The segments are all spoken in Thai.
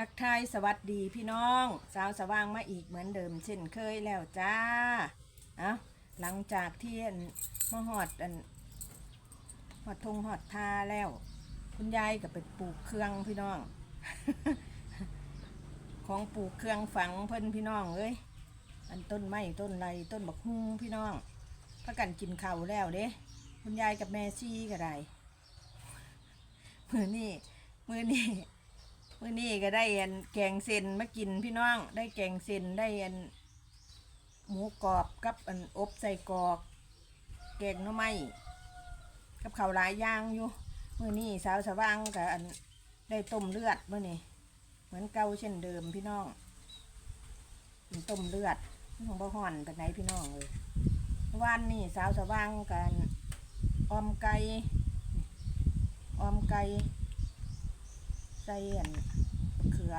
ทักทายสวัสดีพี่น้อง สาวสว่างมาอีกเหมือนเดิมเช่นเคยแล้วจ้าเอาหลังจากที่อันมาหอดอันหอดทงหอดทาแล้ว คุณยายก็ไปปลูกเครื่องพี่น้อง ของปลูกเครื่องฝังเพิ่นพี่น้องเอ้ยอันต้นไม้ต้นไรต้นบักฮุ่งพี่น้องพากันกินข้าวแล้วเด้คุณยายกับแม่ซี่ก็ได้มือนี่มือนี่ มื่อนี่ก็ได้อันแกงเส้นมากินพี่น้อง ได้แกงเส้นได้อันหมูกรอบกับอันอบใส่กรอกแกงหน่อไม้กับข้าวหลายอย่างอยู่มื่อนี่สาวสว่างกับอันได้ต้มเลือดมื่อนี่เหมือนเก่าเช่นเดิมพี่น้องต้มเลือดของบ่ห่อนเป็นไหนพี่น้องเลยเมื่อวานนี่สาวสว่างกันออมไก่ออมไก่ ใส่อันเขือ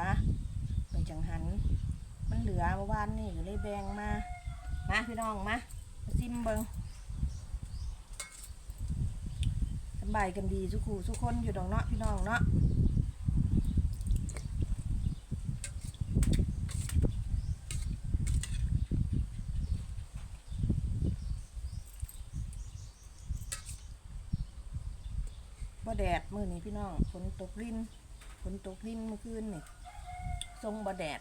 ไปจังหัน มันเหลือเมื่อวานนี่ก็เลยแบ่งมา มาพี่น้องมาซิมเบิงสบายกันดีสุขูสุคนอยู่ดอกเนาะพี่น้องเนาะบ่แดดมื้อนี้พี่น้องฝนตกริน ฝนตกรินเมื่อคืนนี่ทรงบ่แดด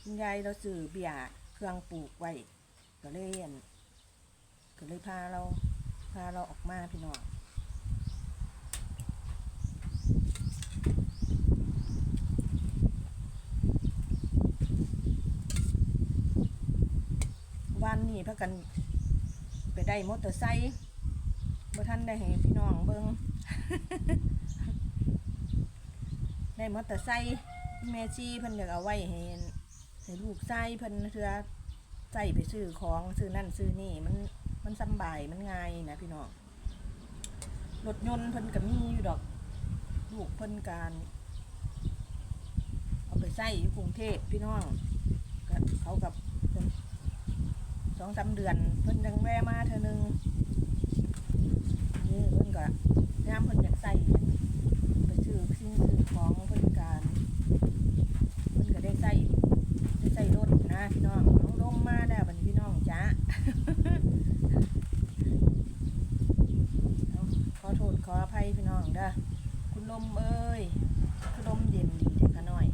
คุณยายเราซื้อเบียร์เครื่องปลูกไว้ก็เลยอั่นก็เลยพาเราพาเราออกมาพี่น้องวันนี้พากันไปได้มอเตอร์ไซค์บ่ท่านได้ให้พี่น้องเบิง ได้มอเตอร์ไซค์แม่ชีเพิ่นอยากเอาไว้ให้ให้ลูกไส้เพิ่นเถื่อใส่ไปซื้อของซื้อนั่นซื้อนี่มันมันสำบายมันง่ายนะพี่น้องรถยนต์เพิ่นก็มีอยู่ดอกลูกเพิ่นการเอาไปใส่อยู่กรุงเทพพี่น้องก็เขากับสองสามเดือนเพิ่นยังแวะมาเธอหนึ่งนี่เพิ่นก็ยามเพิ่นอยากใส่ไปซื้อซื้อของเพิ่นการ เพิ่นก็ได้ใส่ ได้ใส่รถนะพี่น้องน้องลงมาแล้วบัดนพี่น้องจ้า เอาขอโทษขออภัยพี่น้องเด้อคุณลมเอ้ยคือลมเย็นดีเด็กขะหน่อย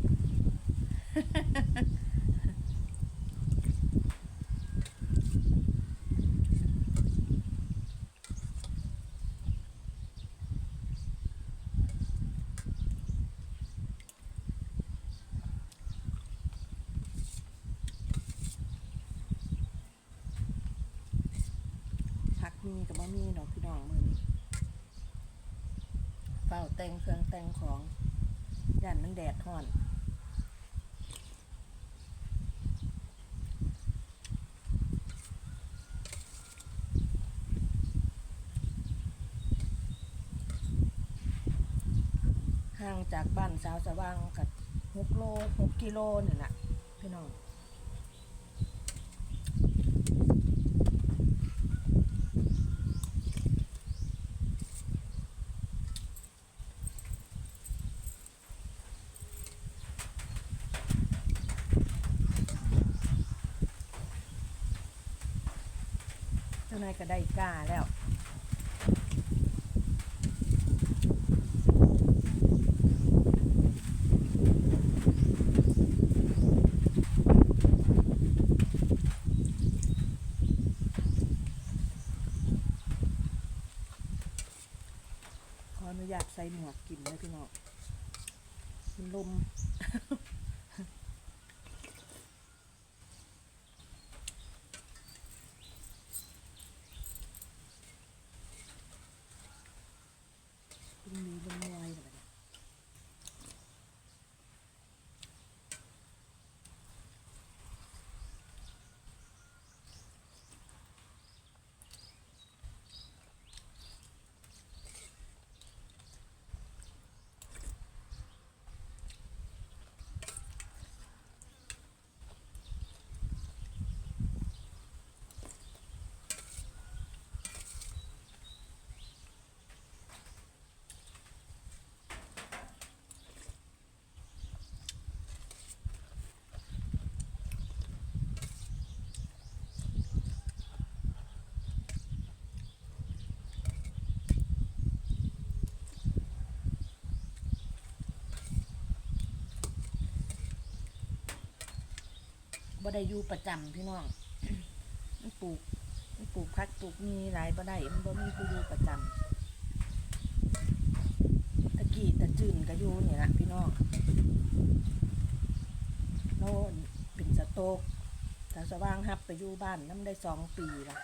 ผัก มีกับบะมีดอกพี่น้องมือนี้เฝ้าแต่งเครื่องแต่งของย่านมันแดดห่อนห่างจากบ้านสาวสว่างกับหกโลหกกิโลนี่แหละพี่น้อง เจ้านายก็ ได้กล้าแล้วขออนุญาตใส่หมวกกินนะพี่น้องลม บ่ได้อยู่ประจำพี่น้องมันปลูกมันปลูกพักปลูกมีหลายบ่ได้มันบ่มีผู้อยู่ประจำตะกี้ตะจืนก็อยู่นี่ละพี่น้องโน่นเป็นสโตกแต่สว่างฮับไปอยู่บ้านน้ำได้สองปีละ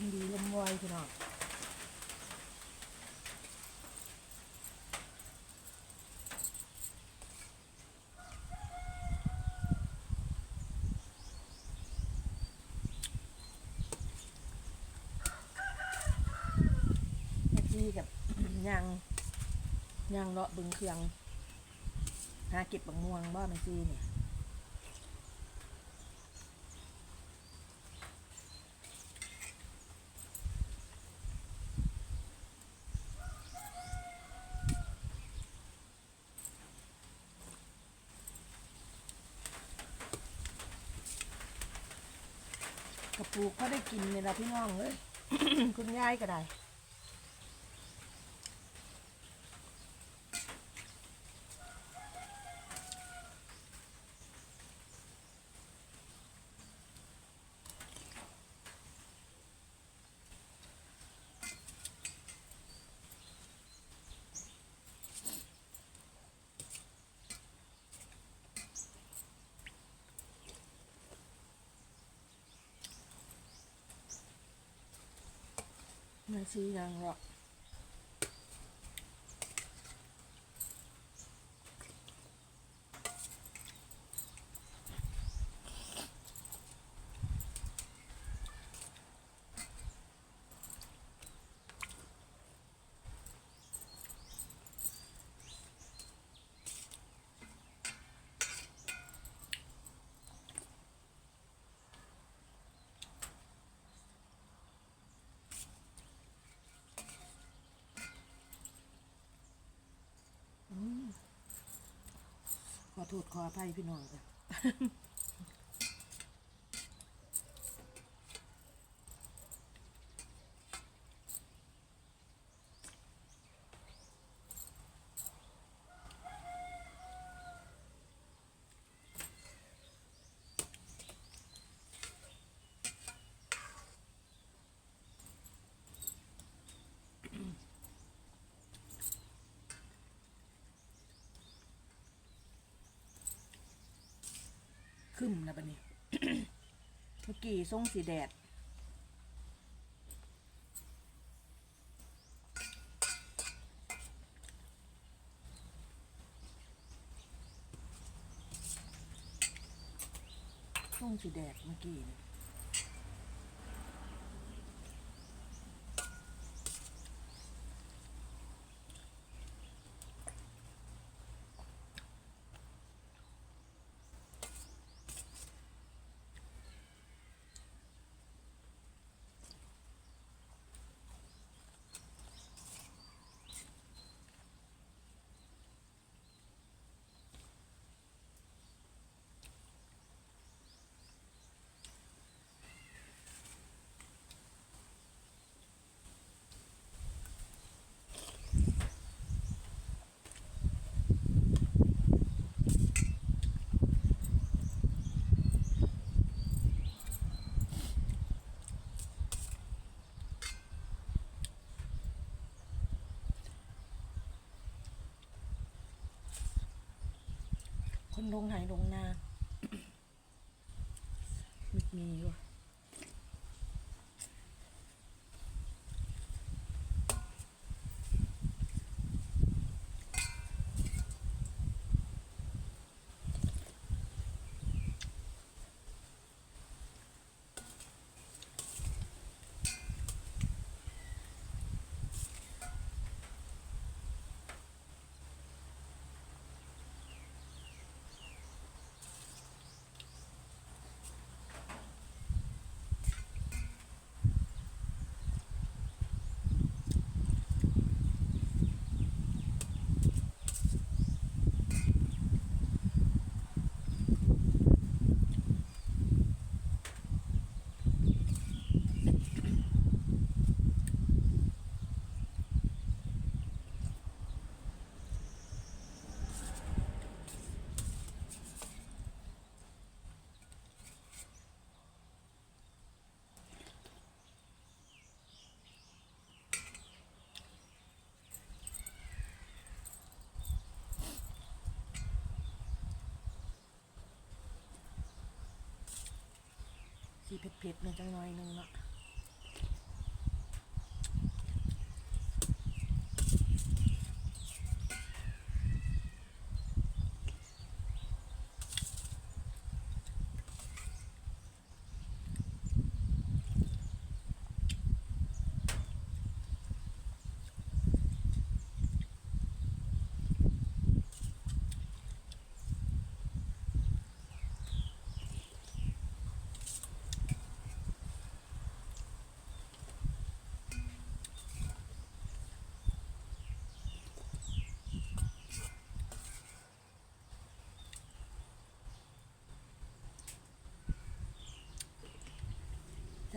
มดีลมวอยพี่น้องีกับยางยางเลาะบึงเครืองหาเก็บบังม่วงบ้าแม่จี้เนี่ยูกเขาได้กินเลยละพี่น้องเลย คุณยายก็ได้ ไม่ซื้อ โทษขออภัยพี่น้องจ้ะ ขึ้นนะบันนี้ เมื่อกี้ส่งสีแดดส่งสีแดดเมื่อกี้ คนลงไหลงนามีมีว่ะ ที่เผ็ดๆเนี่ยจังหน่อยนึงเนาะ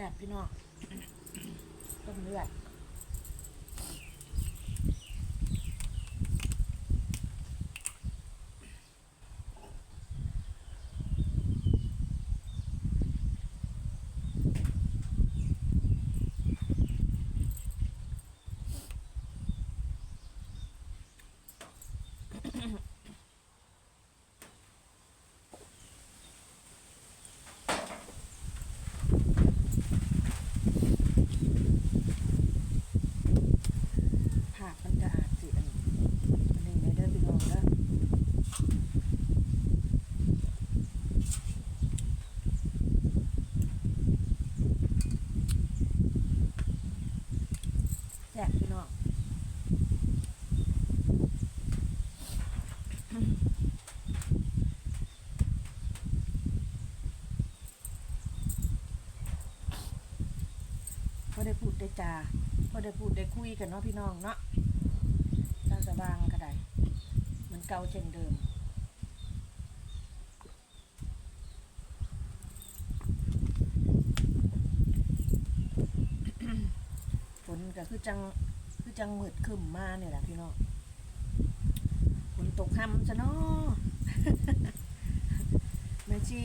ซ่บพี่น้องต้มเลือด ผักมันจะอาจสิอันอันนี้ไม่ได้อพี่น้องเด้อแซ่บพี่น้องพอได้พูดได้ จาพอได้พูดได้คุยกันเนาะพี่น้องเนาะตาสว่างก็ได้เหมือนเก่าเช่นเดิมฝนก็คือจังคือจังมืดครึมมาเนี่ยแหละพี่น้องฝนตกค่ำซะเนาะแม่ชี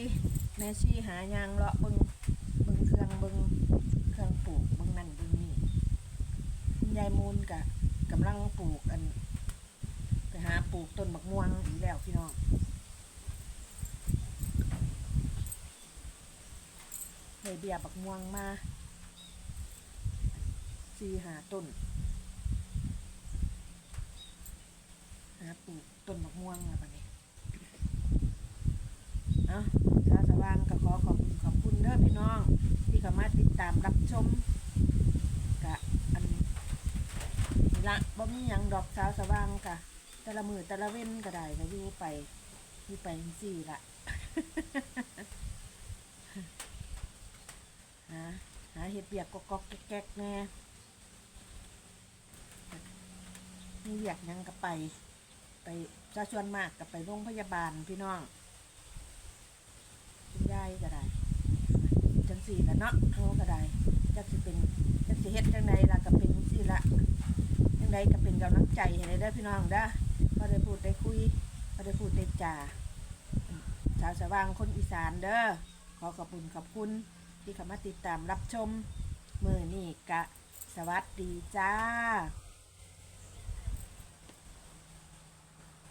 แม่ชีหายางเลาะเบิงเบิงเครื่องเบิงเครื่องปลูกบิง ยายมูลกะกำลังปลูกอันไปหาปลูกต้นมะม่วงอีกแล้วพี่น้องเลยเบียบักม่วงมาสี่หาต้นหาปลูกต้นมะม่วงอะปะนี้เอาชาสว่างก็ขอขอบคุณขอบคุณเด้อพี่น้อง ที่เข้ามาติดตามรับชมกะอันนี้ ละบ่มีหยังดอกชาวสว่างกะแต่ละมือแต่ละเว้นก็ได้ก็อยู่ไปอยู่ไปสี่ละหาหาเห็ดเบียกกอกๆแก๊กแน่มีเบียกยังก็ไป ไปจะชวนมากกับไปโรงพยาบาลพี่น้องคุณยายก็ได้จังสี่ละเนาะเขาก็ได้จักสิเป็นจักสิเฮ็ดจังใดล่ะก็เป็นสี่ละ ใดก็เป็นกำลังใจให้ได้อพี่น้องเด้อพอได้พูดได้คุยพอได้พูดได้จาชาวสว่างคนอีสานเด้อขอขอบคุณขอบคุณที่เข้ามาติดตามรับชมมือนี่กะ สวัสดีจ้า